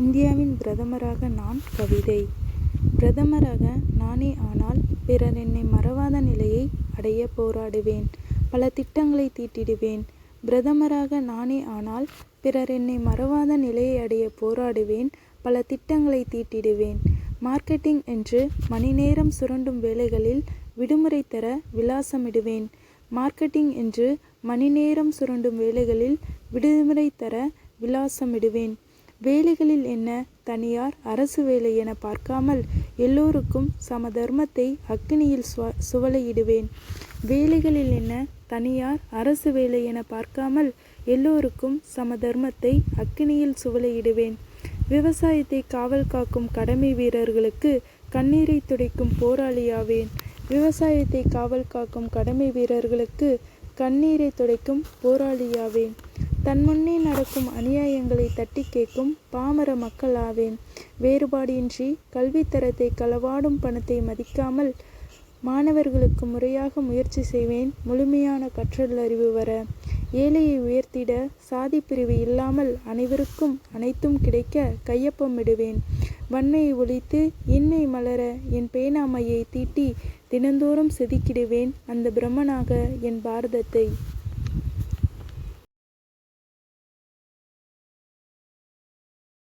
இந்தியாவின் பிரதமராக நான் கவிதை. பிரதமராக நானே ஆனால் பிறர் என்னை மறவாத நிலையை அடைய போராடுவேன். பல திட்டங்களை தீட்டிடுவேன். பிரதமராக நானே ஆனால் பிறர் என்னை மறவாத நிலையை அடைய போராடுவேன். பல திட்டங்களை தீட்டிடுவேன். மார்க்கெட்டிங் என்று மணிநேரம் சுரண்டும் வேலைகளில் விடுமுறை தர விலாசமிடுவேன். மார்க்கெட்டிங் என்று மணிநேரம் சுரண்டும் வேலைகளில் விடுமுறை தர விலாசமிடுவேன். வேலைகளில் என்ன தனியார் அரசு வேலை என பார்க்காமல் எல்லோருக்கும் சம தர்மத்தை அக்கினியில் சுவ சுவலையிடுவேன். வேலைகளில் என்ன தனியார் அரசு வேலை என பார்க்காமல் எல்லோருக்கும் சம தர்மத்தை அக்கினியில் சுவலையிடுவேன். விவசாயத்தை காவல் காக்கும் கடமை வீரர்களுக்கு கண்ணீரை துடைக்கும் போராளியாவேன். விவசாயத்தை காவல் காக்கும் கடமை வீரர்களுக்கு கண்ணீரை துடைக்கும் போராளியாவேன். தன் முன்னே நடக்கும் அநியாயங்களை தட்டி கேட்கும் பாமர மக்கள் ஆவேன் வேறுபாடின்றி கல்வித்தரத்தை களவாடும் பணத்தை மதிக்காமல் மாணவர்களுக்கு முறையாக முயற்சி செய்வேன். முழுமையான கற்றல் அறிவு வர. ஏழையை உயர்த்திட சாதி பிரிவு இல்லாமல் அனைவருக்கும் அனைத்தும் கிடைக்க கையொப்பமிடுவேன் வன்மையை ஒழித்து இன்னை மலர என் பேனாமையை தீட்டி தினந்தோறும் செதுக்கிடுவேன். அந்த பிரம்மனாக என் பாரதத்தை